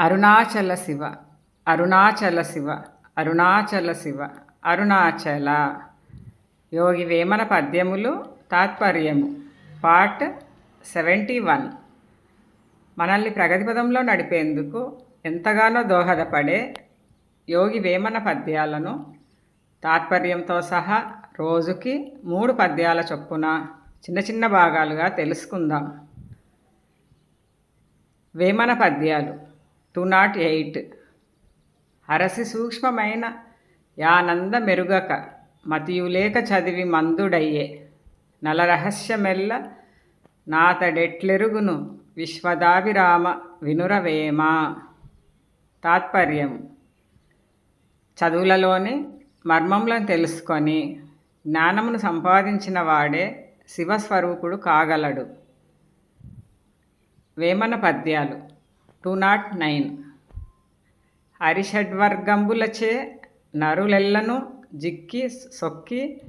అరుణాచల శివ అరుణాచల శివ అరుణాచల శివ అరుణాచల. యోగి వేమన పద్యములు తాత్పర్యము part seventy one. మనల్ని ప్రగతి పదంలో నడిపేందుకు ఎంతగానో దోహదపడే యోగి వేమన పద్యాలను తాత్పర్యంతో సహా రోజుకి మూడు పద్యాల చొప్పున చిన్న చిన్న భాగాలుగా తెలుసుకుందాం. వేమన పద్యాలు. Two naught eight. అరసి సూక్ష్మమైన యానంద మెరుగక మతియులేక చదివి మందుడయ్యే నలరహస్యమెల్ల నాతడెట్లెరుగును విశ్వదాభిరామ వినురవేమా? తాత్పర్యం. చదువులలోని మర్మములను తెలుసుకొని జ్ఞానమును సంపాదించిన వాడే శివస్వరూపుడు కాగలడు. వేమన పద్యాలు. Two not nine. హరిషడ్వర్గంబులచే నరులెల్లను జిక్కి సొక్కి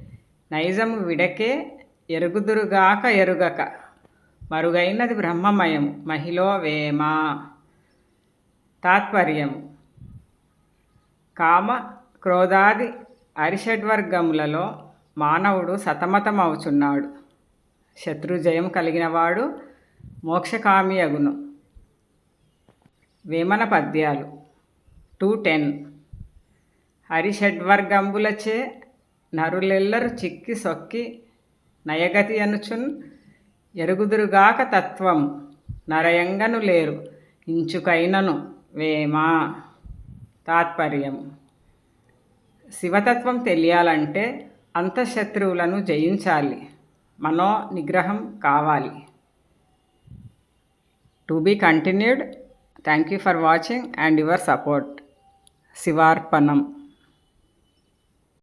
నైజము విడకే ఎరుగుదురుగాక ఎరుగక. మరుగైనది బ్రహ్మమయం మహిళో వేమ. తాత్పర్యం కామ క్రోధాది అరిషడ్వర్గములలో మానవుడు సతమతమవుచున్నాడు. శత్రుజయం కలిగినవాడు మోక్షకామియగును వేమన పద్యాలు. Two ten. హరిషడ్వర్గంబులచే నరులెల్లరు చిక్కి సొక్కి నయగతి అనుచున్ ఎరుగుదురుగాక తత్వం నరయంగను లేరు. ఇంచుకైనను వేమా తాత్పర్యం. శివతత్వం తెలియాలంటే అంతఃశత్రువులను జయించాలి. మనో నిగ్రహం కావాలి. To be continued thank you for watching and your support శివార్పణం